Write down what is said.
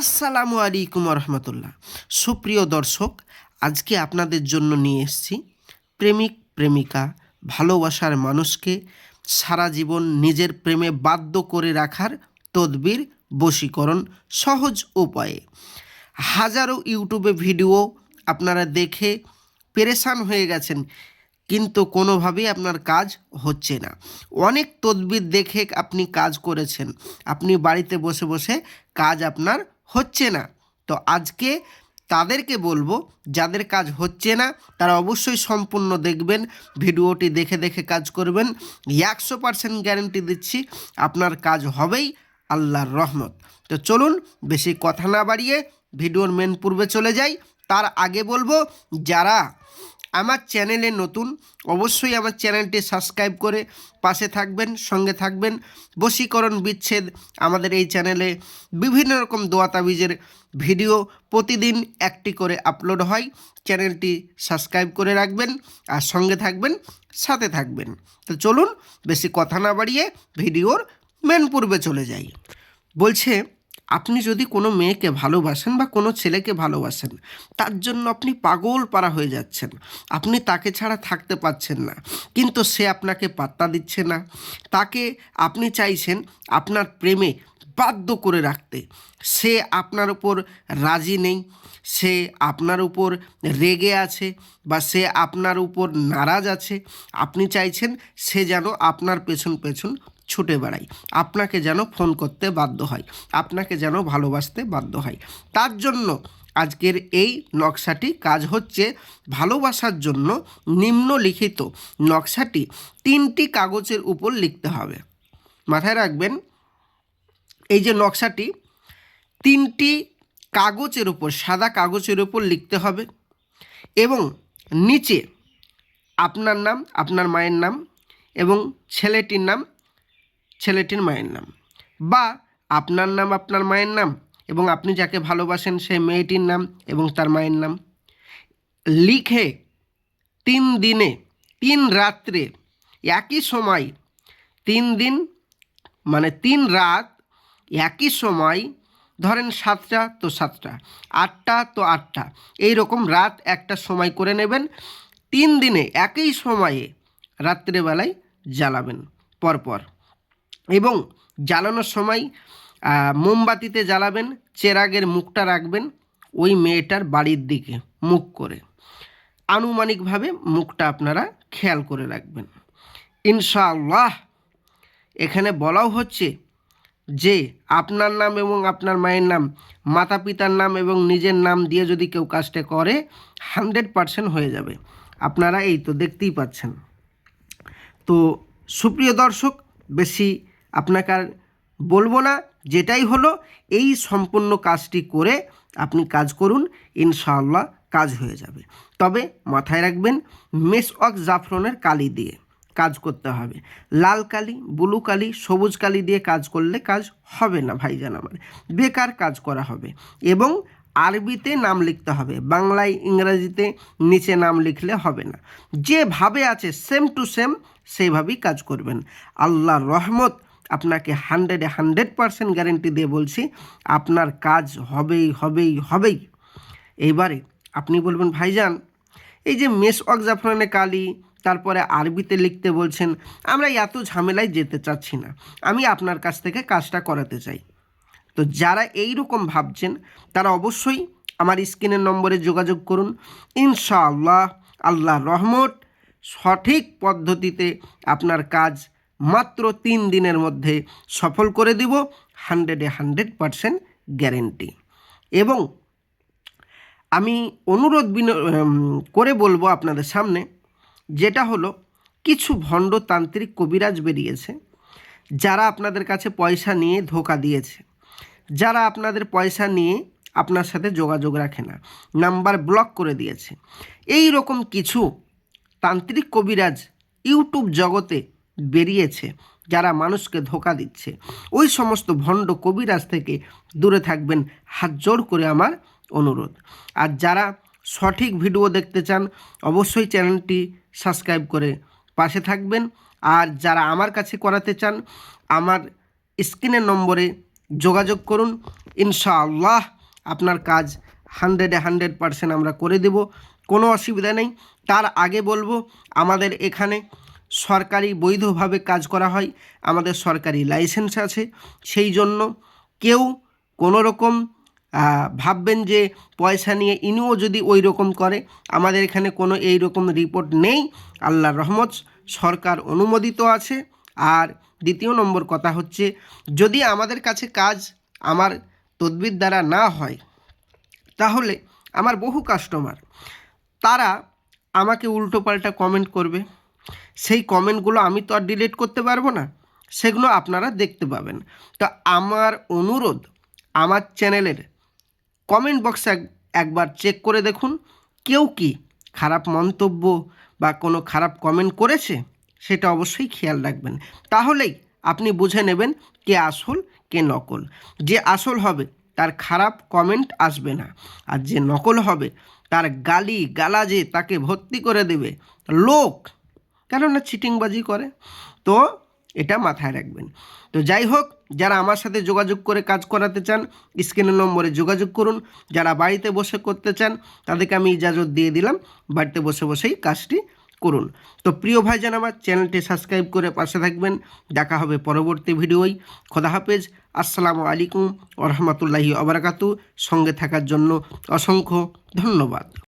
আসসালামু আলাইকুম রহমতুল্লাহ সুপ্রিয় দর্শক, আজকে আপনাদের জন্য নিয়ে এসেছি প্রেমিক, প্রেমিকা, ভালোবাসার মানুষকে সারা জীবন নিজের প্রেমে বাধ্য করে রাখার তদবির, বশীকরণ সহজ উপায়ে। হাজারো ইউটিউবে ভিডিও আপনারা দেখে পেরেশান হয়ে গেছেন, কিন্তু কোনোভাবেই আপনার কাজ হচ্ছে না। অনেক তদবির দেখে আপনি কাজ করেছেন। আপনি বাড়িতে বসে বসে কাজ আপনার হচ্ছে না। তো আজকে তাদেরকে বলব, যাদের কাজ হচ্ছে না, তারা অবশ্যই সম্পূর্ণ দেখবেন, ভিডিওটি দেখে দেখে কাজ করবেন। একশো পার্সেন্ট গ্যারেন্টি দিচ্ছি, আপনার কাজ হবেই, আল্লাহর রহমত। তো চলুন, বেশি কথা না বাড়িয়ে, ভিডিওর মেন পূর্বে চলে যাই। তার আগে বলব, যারা আমার চ্যানেলে নতুন, অবশ্যই আমার চ্যানেলটি সাবস্ক্রাইব করে পাশে থাকবেন, সঙ্গে থাকবেন। বশীকরণ বিচ্ছেদ আমাদের এই চ্যানেলে বিভিন্ন রকম দোয়া তাবিজের ভিডিও প্রতিদিন একটি করে আপলোড হয়। চ্যানেলটি সাবস্ক্রাইব করে রাখবেন আর সঙ্গে থাকবেন, সাথে থাকবেন। তো চলুন, বেশি কথা না বাড়িয়ে ভিডিওর মেন পূর্বে চলে যাই। বলছে আপনি যদি কোনো মেয়েকে ভালোবাসেন বা কোনো ছেলেকে ভালোবাসেন, তার জন্য আপনি পাগল পারা হয়ে যাচ্ছেন। আপনি তাকে ছাড়া থাকতে পারছেন না। কিন্তু সে আপনাকে পাত্তা দিচ্ছে না। তাকে আপনি চাইছেন আপনার প্রেমে বাধ্য করে রাখতে। সে আপনার উপর রাজি নেই। সে আপনার উপর রেগে আছে বা সে আপনার উপর নারাজ আছে। আপনি চাইছেন সে যেন আপনার পেছন পেছন ছুটে বেড়ায় আপনাকে যেন ফোন করতে বাধ্য হয়। আপনাকে যেন ভালোবাসতে বাধ্য হয়। তার জন্য আজকের এই নকশাটি কাজ হচ্ছে ভালোবাসার জন্য নিম্নলিখিত নকশাটি তিনটি কাগজের উপর লিখতে হবে। মাথায় রাখবেন, এই যে নকশাটি, তিনটি কাগজের উপর, সাদা কাগজের উপর লিখতে হবে এবং নিচে আপনার নাম, আপনার মায়ের নাম এবং ছেলেটির নাম ছেলেটির মায়ের নাম। বা আপনার নাম আপনার মায়ের নাম এবং আপনি যাকে ভালোবাসেন সেই মেয়েটির নাম এবং তার মায়ের নাম। লিখে তিন দিনে, তিন রাত্রে, একই সময়, তিন দিন মানে তিন রাত, একই সময়, ধরেন সাতটা তো সাতটা, আটটা তো আটটা এই রকম রাত একটা সময় করে নেবেন। তিন দিনে একই সময়ে রাত্রেবেলায় জ্বালাবেন, পরপর। এবং জ্বালানোর সময় মোমবাতিতে জ্বালাবেন, চেরাগের মুখটা রাখবেন ওই মেয়েটার বাড়ির দিকে মুখ করে। আনুমানিকভাবে মুখটা আপনারা খেয়াল করে রাখবেন। ইনশাআল্লাহ, এখানে বলাও হচ্ছে যে আপনার নাম এবং আপনার মায়ের নাম, মাতা পিতার নাম এবং নিজের নাম দিয়ে যদি কেউ কাজটা করে, হান্ড্রেড পারসেন্ট হয়ে যাবে। আপনারা এই তো দেখতেই পাচ্ছেন। তো সুপ্রিয় দর্শক, বেশি আপনাকে আর বলব না, যেটাই হলো, এই সম্পূর্ণ কাজটি করে আপনি কাজ করুন, ইনশাআল্লাহ কাজ হয়ে যাবে। তবে মাথায় রাখবেন মেস অক জাফরনের কালি দিয়ে কাজ করতে হবে। লাল কালি, ব্লু কালি, সবুজ কালি দিয়ে কাজ করলে কাজ হবে না, ভাইজান আমার। বেকার কাজ করা হবে এবং আরবিতে নাম লিখতে হবে, বাংলায় ইংরাজিতে নিচে নাম লিখলে হবে না। যেভাবে আছে সেম টু সেম সেইভাবেই কাজ করবেন। আল্লাহর রহমত আপনাকে হান্ড্রেডে হান্ড্রেড পারসেন্ট গ্যারেন্টি দিয়ে বলছি, আপনার কাজ হবেই হবেই হবেই। এইবারে আপনি বলবেন, ভাইজান, এই যে মেস ওয়াক জাফরানে কালি, তারপরে আরবিতে লিখতে বলছেন, আমরা এত ঝামেলায় যেতে চাচ্ছি না, আমি আপনার কাছ থেকে কাজটা করাতে চাই। তো যারা এই রকম ভাবছেন, তারা অবশ্যই আমার স্ক্রিনের নম্বরে যোগাযোগ করুন। ইনশাআল্লাহ আল্লাহ রহমত, সঠিক পদ্ধতিতে আপনার কাজ মাত্র তিন দিনের মধ্যে সফল করে দিব হান্ড্রেডে হান্ড্রেড পারসেন্ট গ্যারেন্টি। এবং আমি অনুরোধ বিন- করে বলব আপনাদের সামনে, যেটা হলো কিছু ভণ্ড তান্ত্রিক কবিরাজ বেরিয়েছে, যারা আপনাদের কাছে পয়সা নিয়ে ধোকা দিয়েছে, যারা আপনাদের পয়সা নিয়ে আপনার সাথে যোগাযোগ রাখে না, নাম্বার ব্লক করে দিয়েছে। এই রকম কিছু তান্ত্রিক কবিরাজ ইউটিউব জগতে বেরিয়েছে, যারা মানুষকে ধোকা দিচ্ছে। ওই সমস্ত ভণ্ড কবিরাজ থেকে দূরে থাকবেন। হাত জোর করে আমার অনুরোধ। আর যারা সঠিক ভিডিও দেখতে চান, অবশ্যই চ্যানেলটি সাবস্ক্রাইব করে পাশে থাকবেন। আর যারা আমার কাছে করাতে চান, আমার স্ক্রিনের নম্বরে যোগাযোগ করুন। ইনশাআল্লাহ আপনার কাজ হান্ড্রেডে হান্ড্রেড পারসেন্ট আমরা করে দেব। কোনো অসুবিধা নেই। তার আগে বলব, আমাদের এখানে সরকারি বৈধভাবে কাজ করা হয়, আমাদের সরকারি লাইসেন্স আছে। সেই জন্য কেউ কোনো রকম ভাববেন যে পয়সা নিয়ে ইনিও যদি ওই রকম করে, আমাদের এখানে কোনো এই রকম রিপোর্ট নেই। আল্লাহর রহমত, সরকার অনুমোদিত আছে। আর দ্বিতীয় নম্বর কথা হচ্ছে, যদি আমাদের কাছে কাজ আমার তদবির দ্বারা না হয়, তাহলে আমার বহু কাস্টমার, তারা আমাকে উল্টোপাল্টা কমেন্ট করবে। সেই কমেন্টগুলো আমি তো আর ডিলিট করতে পারব না, সেগুলো আপনারা দেখতে পাবেন। তো আমার অনুরোধ, আমার চ্যানেলের কমেন্ট বক্সে একবার চেক করে দেখুন, কেউ কি খারাপ মন্তব্য বা কোনো খারাপ কমেন্ট করেছে, সেটা অবশ্যই খেয়াল রাখবেন। তাহলেই আপনি বুঝে নেবেন কে আসল, কে নকল। যে আসল হবে, তার খারাপ কমেন্ট আসবে না। আর যে নকল হবে, তার গালি গালাজে তাকে ভর্তি করে দেবে। লোক কেননা চিটিংবাজি করে? তো এটা মাথায় রাখবেন। তো যাই হোক, যারা আমার সাথে যোগাযোগ করে কাজ করাতে চান, স্ক্রিনের নম্বরে যোগাযোগ করুন। যারা বাড়িতে বসে করতে চান, তাদেরকে আমি ইজাজত দিয়ে দিলাম। বাড়িতে বসে বসেই কাজটি করুন। তো প্রিয় ভাইজান, আমার চ্যানেলটি সাবস্ক্রাইব করে পাশে থাকবেন। দেখা হবে পরবর্তী ভিডিওই। খোদা হাফেজ। আসসালামু আলাইকুম ওরহমতুল্লাহি অবরাকাতু সঙ্গে থাকার জন্য অসংখ্য ধন্যবাদ।